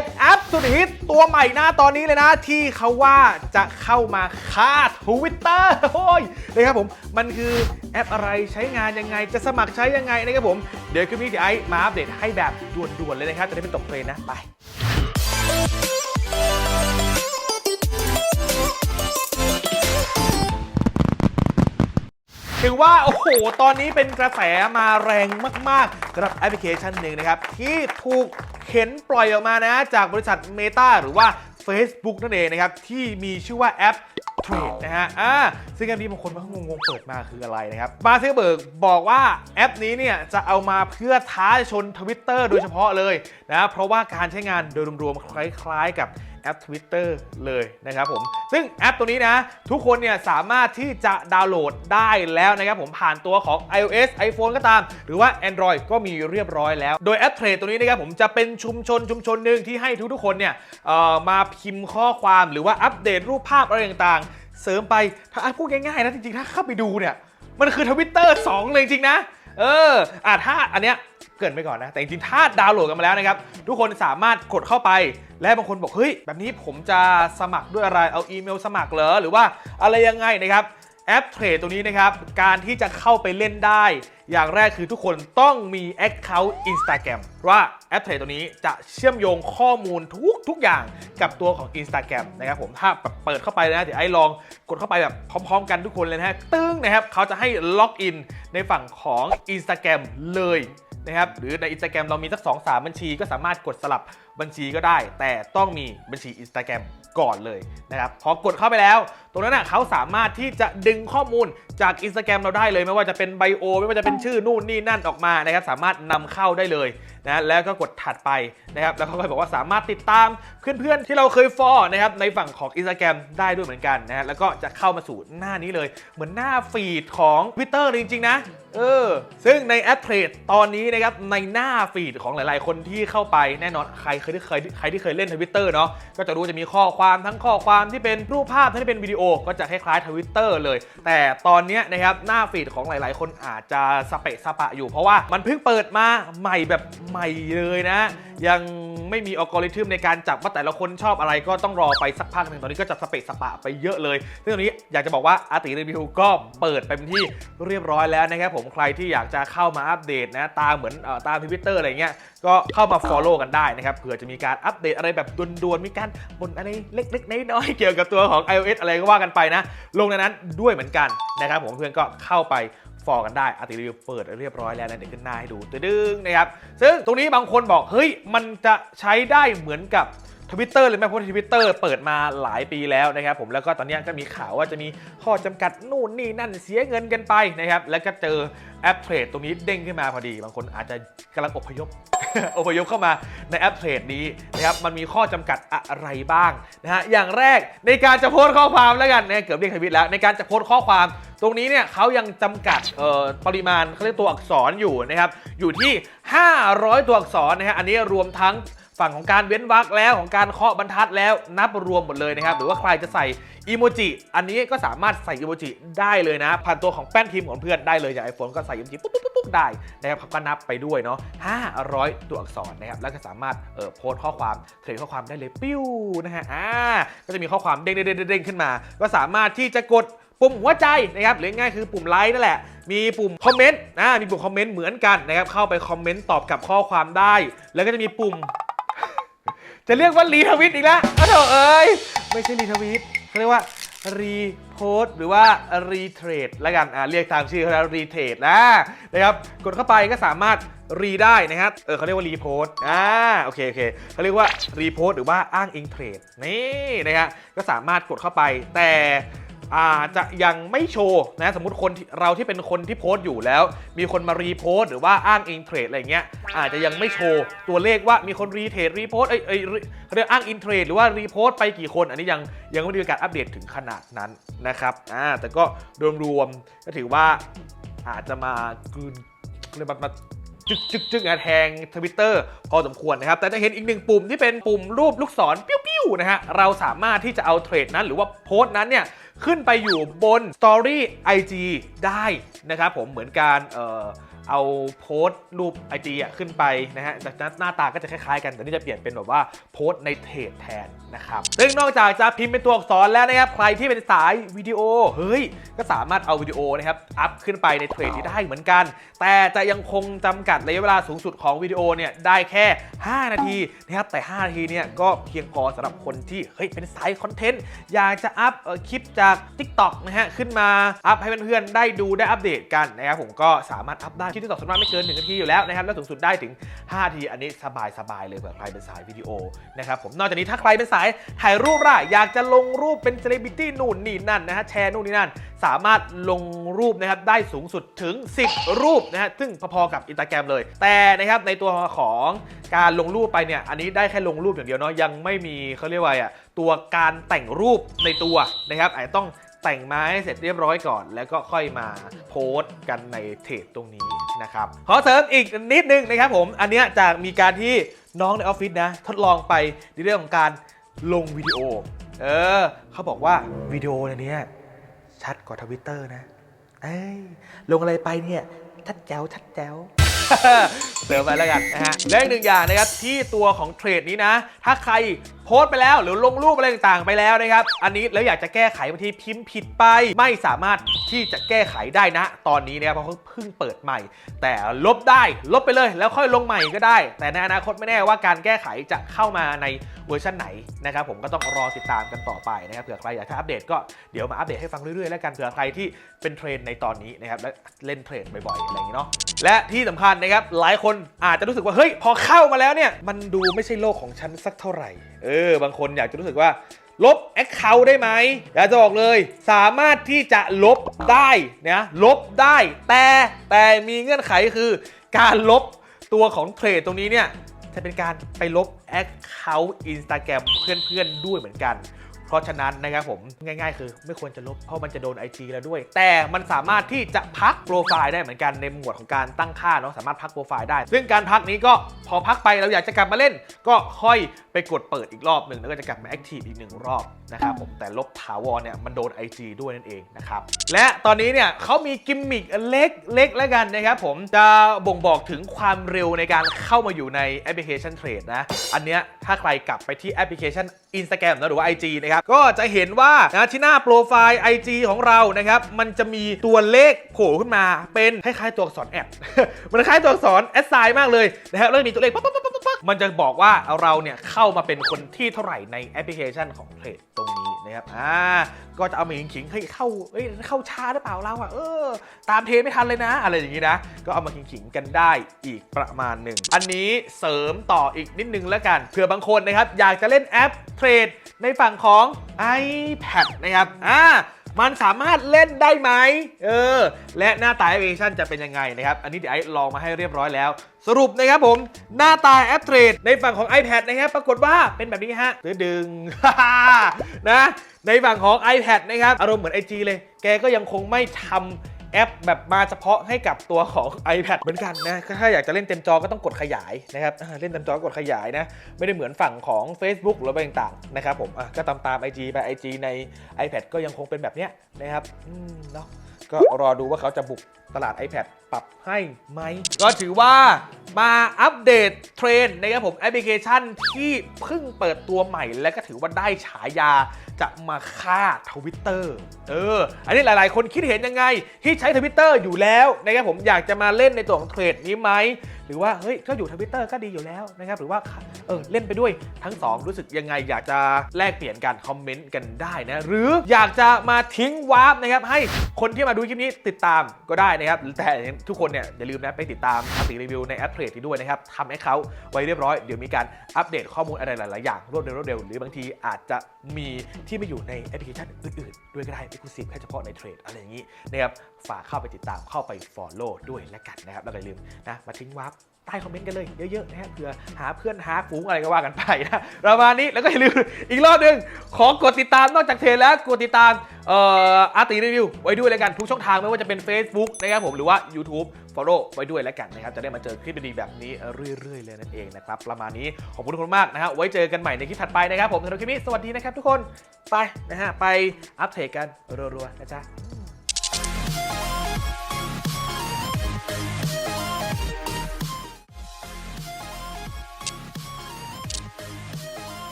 ดแอปสุดฮิตตัวใหม่หน้าตอนนี้เลยนะ ที่เขาว่าจะเข้ามาฆ่าทวิตเตอร์โอ้ยนะครับผมมันคือแอปอะไรใช้งานยังไงจะสมัครใช้ยังไงนะครับผม เดี๋ยวคลิปนี้ที่ไอซ์มาอัปเดตให้แบบด่วนๆเลยนะครับจะได้ไม่ตกเทรนนะ ไปถือว่าโอ้โห ตอนนี้เป็นกระแสมาแรงมากๆสำหรับแอปพลิเคชันหนึ่งนะครับ ที่ถูก เข็นปล่อยออกมานะ จากบริษัท Meta หรือว่า Facebook นั่นเองนะครับ ที่มีชื่อว่าแอปเทรดนะฮะ อ่า ซึ่งแอปนี้บางคนมันก็งงๆเปิดมาคืออะไรนะครับ มาเซอร์เบิร์กบอกว่าแอปนี้เนี่ยจะเอามาเพื่อท้าชนทวิตเตอร์โดยเฉพาะเลยนะ เพราะว่าการใช้งานโดยรวมๆคล้ายๆกับ แอป Twitter เลยนะครับผม ซึ่งแอปตัวนี้นะ ทุกคนเนี่ยสามารถที่จะดาวน์โหลดได้แล้วนะครับผมผ่านตัวของ iOS iPhone ก็ตาม หรือว่า Android ก็มีเรียบร้อยแล้ว โดยแอปเทรดตัวนี้นะครับผมจะเป็นชุมชนชุมชนหนึ่งที่ให้ทุกๆคนเนี่ยมาพิมพ์ข้อความหรือว่าอัปเดตรูปภาพอะไรต่างๆ เสริมไปถ้าพูดง่ายๆนะจริงๆถ้าเข้าไปดูเนี่ยมันคือทวิตเตอร์2เลยจริงนะ เอออะถ้าอันเนี้ย เกินไปก่อนนะ แต่จริงๆถ้าดาวน์โหลดกันมาแล้วนะครับ ทุกคนสามารถกดเข้าไป และบางคนบอกเฮ้ยแบบนี้ผมจะสมัครด้วยอะไรเอาอีเมลสมัครเหรอหรือว่าอะไรยังไงนะครับแอปเทรดตัวนี้นะครับ การที่จะเข้าไปเล่นได้ อย่างแรกคือทุกคนต้องมี Account Instagram เพราะว่าแอปเทรดตัวนี้จะเชื่อมโยงข้อมูลทุกทุกอย่างกับตัวของ Instagram นะครับผมถ้าแบบเปิดเข้าไปนะเดี๋ยวไอ้ลองกดเข้าไปแบบพร้อมๆ กันทุกคนเลยนะฮะตึ้งนะครับเขาจะให้ล็อกอินในฝั่งของ Instagram เลย นะครับหรือในอินสตาแกรมเรามีสัก2 3 บัญชี ก็สามารถกดสลับบัญชีก็ได้ แต่ต้องมีบัญชี Instagram ก่อนเลยนะครับพอกดเข้าไปแล้ว ตรงนั้นน่ะเขาสามารถที่จะดึงข้อมูลจาก Instagram เราได้เลย ไม่ว่าจะเป็นไบโอไม่ว่าจะเป็นชื่อนู่นนี่นั่นออกมานะครับสามารถนำเข้าได้เลยนะแล้วก็กดถัดไปนะครับแล้วเขาก็บอกว่าสามารถติดตามเพื่อนๆที่เราเคยฟอลนะครับในฝั่งของ Instagram ได้ด้วยเหมือนกันนะฮะแล้วก็จะเข้ามาสู่หน้านี้เลย เหมือนหน้าฟีดของ Twitter จริงๆนะเออซึ่งในแอปเทรดตอนนี้นะครับในหน้าฟีดของหลายๆ คนที่เข้าไปแน่นอนใครเคยที่เคยใครที่เคยเล่นทวิตเตอร์เนาะก็จะรู้จะมีข้อความทั้งข้อความที่เป็นรูปภาพทั้งที่เป็นวิดีโอก็จะคล้ายๆทวิตเตอร์เลย แต่ตอนนี้นะครับหน้าฟีดของหลาย ๆ คนอาจจะสเปะสปะอยู่ เพราะว่ามันเพิ่งเปิดมาใหม่แบบใหม่เลยนะ ยังไม่มีอัลกอริทึมในการจับว่าแต่ละคนชอบอะไรก็ต้องรอไปสักพักหนึ่งตอนนี้ก็จะสเปะสปะไปเยอะเลยซึ่งตอนนี้อยากจะบอกว่าอาติรีวิวก็เปิดไปเป็นที่เรียบร้อยแล้วนะครับผมใครที่อยากจะเข้ามาอัปเดตนะตามเหมือนตามทวิตเตอร์อะไรเงี้ย ก็เข้ามา Follow กันได้นะครับเผื่อจะมีการอัปเดตอะไรแบบด่วนๆมีการบ่นอะไรเล็กๆน้อยๆเกี่ยวกับตัวของ iOS อะไรก็ว่ากันไปนะ ลงในนั้นด้วยเหมือนกันนะครับผมเพื่อนก็เข้าไปฟอกันได้อาติรีวิวเปิดเรียบร้อยแล้วนะเดี๋ยวขึ้นหน้าให้ดูตึ้งนะครับซึ่งตรงนี้บางคนบอกเฮ้ยมันจะใช้ได้เหมือนกับทวิตเตอร์เลยไหมเพราะทวิตเตอร์เปิดมาหลายปีแล้วนะครับผมแล้วก็ตอนนี้ก็มีข่าวว่าจะมีข้อจำกัดนู่นนี่นั่นเสียเงินกันไปนะครับแล้วก็เจอแอปเทรดตรงนี้เด้งขึ้นมาพอดี บางคนอาจจะกำลังอพยพ อพยพเข้ามาในแอปเทรดนี้นะครับมันมีข้อจำกัดอะไรบ้างนะฮะอย่างแรกในการจะโพสต์ข้อความแล้วกันเนี่ยเกือบเรียกทวิตแล้วในการจะโพสต์ข้อความตรงนี้เนี่ยเขายังจำกัดเอ่อปริมาณเขาเรียกตัวอักษรอยู่นะครับอยู่ที่ 500 ตัวอักษรนะฮะอันนี้รวมทั้ง ฝั่งของการเว้นวรรคแล้วของการเคาะบรรทัดแล้วนับรวมหมดเลยนะครับ หรือว่าใครจะใส่อีโมจิอันนี้ก็สามารถใส่อีโมจิได้เลยนะ ผ่านตัวของแป้นทีมของเพื่อนได้เลยจากไอโฟนก็ใส่อีโมจิปุ๊บปุ๊บปุ๊บได้นะครับเขาก็นับไปด้วยเนาะ500 ตัวอักษรนะครับ แล้วก็สามารถเอ่อโพสข้อความเทรดข้อความได้เลยปิ้วนะฮะอ่าก็จะมีข้อความเด้งเด้งเด้งขึ้นมา ก็สามารถที่จะกดปุ่มหัวใจนะครับหรือง่ายคือปุ่มไลค์นั่นแหละ มีปุ่มคอมเมนต์นะมีปุ่มคอมเมนต์เหมือนกันนะครับเข้าไปคอมเมนต์ตอบกับข้อความได้ แล้วก็จะมีปุ่ม จะเรียกว่ารีทวิตอีกแล้วอ้าวเอ้ย ไม่ใช่รีทวิตเขาเรียกว่ารีโพสหรือว่ารีเทรดแล้วกันอ่าเรียกตามชื่อเขาแล้วรีเทรดนะนะครับ กดเข้าไปก็สามารถรีได้นะครับ เออเขาเรียกว่ารีโพสอ่า โอเค โอเคเขาเรียกว่ารีโพสหรือว่าอ้างอิงเทรด นี่นะฮะ ก็สามารถกดเข้าไป แต่ อาจจะยังไม่โชว์นะสมมติคนเราที่เป็นคนที่โพสต์อยู่แล้ว มีคนมารีโพสต์หรือว่าอ้างอินเทรดอะไรเงี้ยอาจจะยังไม่โชว์ตัวเลขว่ามีคนรีเทรดรีโพสต์เอ้ยเอ้ยเขาเรียกอ้างอินเทรดหรือว่ารีโพสต์ไปกี่คน อันนี้ยังยังไม่ได้มีการอัปเดตถึงขนาดนั้นนะครับอ่าแต่ก็รวมก็ถือว่าอาจจะมากลืนเรียกมา จึกจึกจึกอแทงทวิตเตอร์พอสมควรนะครับ แต่จะเห็นอีกหนึ่งปุ่มที่เป็นปุ่มรูปลูกศรปิ้วๆนะฮะ เราสามารถที่จะเอาเทรดนั้นหรือว่าโพสต์นั้นเนี่ย ขึ้นไปอยู่บน Story IG ได้นะครับผมเหมือนการเอ่อ เอาโพสต์รูปไอจีอะขึ้นไปนะฮะจากนั้นหน้าตาก็จะคล้ายๆ กันแต่นี่จะเปลี่ยนเป็นแบบว่าโพสต์ในเทรดแทนนะครับซึ่งนอกจากจะพิมพ์เป็นตัวอักษรแล้วนะครับใครที่เป็นสายวิดีโอเฮ้ยก็สามารถเอาวิดีโอนะครับอัพขึ้นไปในเทรดนี้ได้เหมือนกัน แต่จะยังคงจำกัดระยะเวลาสูงสุดของวิดีโอเนี่ยได้แค่ 5 นาทีนะครับแต่ 5 นาทีเนี่ยก็เพียงพอสำหรับคนที่เฮ้ยเป็นสายคอนเทนต์อยากจะอัพคลิปจาก TikTok นะฮะขึ้นมาอัพให้เพื่อนๆได้ดูได้อัปเดตกันนะครับผมก็สามารถอัพได้คลิป TikTok ส่วนมากไม่เกิน1นาทีอยู่แล้วนะครับแล้วสูงสุดได้ถึง5นาที อันนี้สบายๆเลยเผื่อใครเป็นสายวิดีโอนะครับผมนอกจากนี้ถ้าใครเป็นสายถ่ายรูปล่ะอยากจะลงรูปเป็นเซเลบริตี้นู่นนี่นั่นนะฮะแชร์นู่นนี่นั่น สามารถลงรูปนะครับได้สูงสุดถึง 10 รูปนะฮะซึ่งพอๆกับอินสตาแกรมเลย แต่นะครับในตัวของการลงรูปไปเนี่ยอันนี้ได้แค่ลงรูปอย่างเดียวเนาะยังไม่มีเขาเรียกว่าอะตัวการแต่งรูปในตัวนะครับอาจจะต้อง แต่งมาให้เสร็จเรียบร้อยก่อน แล้วก็ค่อยมาโพสต์กันในเทรดตรงนี้นะครับขอเสริมอีกนิดนึงนะครับผมอันเนี้ยจากมีการที่น้องในออฟฟิศนะทดลองไปในเรื่องของการลงวิดีโอ เออเขาบอกว่าวิดีโอในเนี้ยชัดกว่าทวิตเตอร์นะเอ้ยลงอะไรไปเนี่ยชัดแจ๋วชัดแจ๋วเสริมไปแล้วกันนะฮะและอีกหนึ่งอย่างนะครับที่ตัวของเทรดนี้นะ ถ้าใครโพสต์ไปแล้วหรือลงรูปอะไรต่างๆไปแล้วนะครับ อันนี้แล้วอยากจะแก้ไขบางทีพิมพ์ผิดไป ไม่สามารถที่จะแก้ไขได้นะ ตอนนี้นะครับเพราะเขาเพิ่งเปิดใหม่ แต่ลบได้ลบไปเลยแล้วค่อยลงใหม่ก็ได้ แต่ในอนาคตไม่แน่ว่าการแก้ไขจะเข้ามาในเวอร์ชันไหนนะครับผมก็ต้องรอติดตามกันต่อไปนะครับเผื่อใครอยากจะอัปเดตก็เดี๋ยวมาอัปเดตให้ฟังเรื่อยๆแล้วกันเผื่อใครที่เป็นเทรนด์ในตอนนี้นะครับและเล่นเทรดบ่อยๆอะไรอย่างนี้เนาะและที่สำคัญนะครับหลายคนอาจจะรู้สึกว่าเฮ้ยพอเข้ามาแล้วเนี่ยมันดูไม่ใช่โลกของฉันสักเท่าไหร่เออบางคนอยากจะรู้สึกว่า ลบแอคเคาท์ได้ไหมอยากจะบอกเลย สามารถที่จะลบได้นะลบได้ แต่แต่มีเงื่อนไขคือ การลบตัวของเทรดตรงนี้เนี่ยจะเป็นการไปลบแอคเคาท์อินสตาแกรมเพื่อนๆด้วยเหมือนกัน ราะฉะนั้นนะครับผมง่าย ๆ คือไม่ควรจะลบเพราะมันจะโดน IG แล้วด้วย แต่มันสามารถที่จะพักโปรไฟล์ได้เหมือนกันในหมวดของการตั้งค่าเนาะสามารถพักโปรไฟล์ได้ ซึ่งการพักนี้ก็พอพักไปเราอยากจะกลับมาเล่น ก็ค่อยไปกดเปิดอีกรอบหนึ่งแล้วก็จะกลับมาแอคทีฟอีกหนึ่งรอบ นะครับผมแต่ลบถาวรเนี่ยมันโดน IG ด้วยนั่นเองนะครับและตอนนี้เนี่ยเขามีกิมมิคเล็กเล็กแล้วกันนะครับผมจะบ่งบอกถึงความเร็วในการเข้ามาอยู่ในแอปพลิเคชันเทรดนะ อันเนี้ยถ้าใครกลับไปที่แอปพลิเคชัน Instagram นะหรือว่า IG นะครับก็จะเห็นว่านะที่หน้าโปรไฟล์ IG ของเรานะครับมันจะมีตัวเลขโผล่ขึ้นมาเป็นคล้ายๆตัวอักษรแอดมันคล้ายตัวอักษรแอดไซน์มากเลยนะครับแล้วมีตัวเลขปั๊บปั๊บปั๊บ มันจะบอกว่าเราเนี่ยเข้ามาเป็นคนที่เท่าไหร่ในแอปพลิเคชันของเทรดตรงนี้นะครับอ่าก็จะเอามาขิงๆเฮ้ยเข้าเอ้ยเข้าช้าหรือเปล่าเราอะเออ ตามเทไม่ทันเลยนะ อะไรอย่างนี้นะ ก็เอามาขิงๆกันได้อีกประมาณหนึ่งอันนี้เสริมต่ออีกนิดนึงแล้วกันเผื่อบางคนนะครับอยากจะเล่นแอปเทรดในฝั่งของ iPad นะครับอ่า มันสามารถเล่นได้ไหมเออ และหน้าตาแอปพลิเคชันจะเป็นยังไงนะครับ อันนี้เดี๋ยวไอ้ลองมาให้เรียบร้อยแล้ว สรุปนะครับผม หน้าตาแอปเทรดในฝั่งของ iPad นะครับ ปรากฏว่าเป็นแบบนี้ฮะดึงนะ ในฝั่งของ iPad นะครับ อารมณ์เหมือน IG เลย แกก็ยังคงไม่ทำ แอปแบบมาเฉพาะให้กับตัวของ iPad เหมือนกันนะ ถ้าอยากจะเล่นเต็มจอก็ต้องกดขยายนะครับเล่นเต็มจอกดขยายนะ ไม่ได้เหมือนฝั่งของ Facebook หรืออะไรต่างๆนะครับผมก็ตามตาม IG ไป IG ใน iPad ก็ยังคงเป็นแบบเนี้ยนะครับอืมเนาะก็รอดูว่าเขาจะบุกตลาด iPad ปรับให้ไหม ก็ถือว่า มาอัปเดตเทรนด์นะครับผมแอปพลิเคชันที่เพิ่งเปิดตัวใหม่ และก็ถือว่าได้ฉายาจะมาฆ่าทวิตเตอร์เออ อันนี้หลายๆ คนคิดเห็นยังไง ที่ใช้ทวิตเตอร์อยู่แล้วนะครับผมอยากจะมาเล่นในตัวของเทรดนี้ไหม รือว่าเฮ้ยก็อยู่ทวิตเตอร์ก็ดีอยู่แล้วนะครับหรือว่าเออเล่นไปด้วยทั้งสองรู้สึกยังไง อยากจะแลกเปลี่ยนกันคอมเมนต์กันได้นะ หรืออยากจะมาทิ้งวาร์ปนะครับให้คนที่มาดูคลิปนี้ติดตามก็ได้นะครับแต่ทุกคนเนี่ยอย่าลืมนะไปติดตามอาติรีวิวในแอปเทรดที่ด้วยนะครับทำให้เขาไว้เรียบร้อยเดี๋ยวมีการอัปเดตข้อมูลอะไรหลาย ๆ อย่างรวดเร็วรวดเร็วหรือบางทีอาจจะมีที่ไม่อยู่ในแอปพลิเคชันอื่น ๆ ด้วยก็ได้ Exclusive แค่เฉพาะในเทรดอะไรอย่างนี้นะครับ ฝากเข้าไปติดตามเข้าไป Follow ด้วยแล้วกันนะครับ แล้วก็อย่าลืมนะมาทิ้งวาร์ปใต้คอมเมนต์กันเลยเยอะๆนะฮะเผื่อหาเพื่อนหาฝูงอะไรก็ว่ากันไปนะประมาณนี้แล้วก็อย่าลืมอีกรอบหนึ่งขอกดติดตามนอกจากเทรนแล้วกดติดตามเอ่ออาร์ตีรีวิวไว้ด้วยแล้วกันทุกช่องทางไม่ว่าจะเป็น Facebook นะครับผมหรือว่า YouTube Follow ไว้ด้วยแล้วกันนะครับ จะได้มาเจอคลิปดีๆแบบนี้เรื่อยๆเลยนั่นเองนะครับ ประมาณนี้ขอบคุณทุกคนมากนะฮะไว้เจอกันใหม่ในคลิปถัดไปนะครับผมสำหรับคลิปนี้สวัสดีนะครับทุกคนไปนะฮะไปอัปเดตกันรัวๆนะจ๊ะ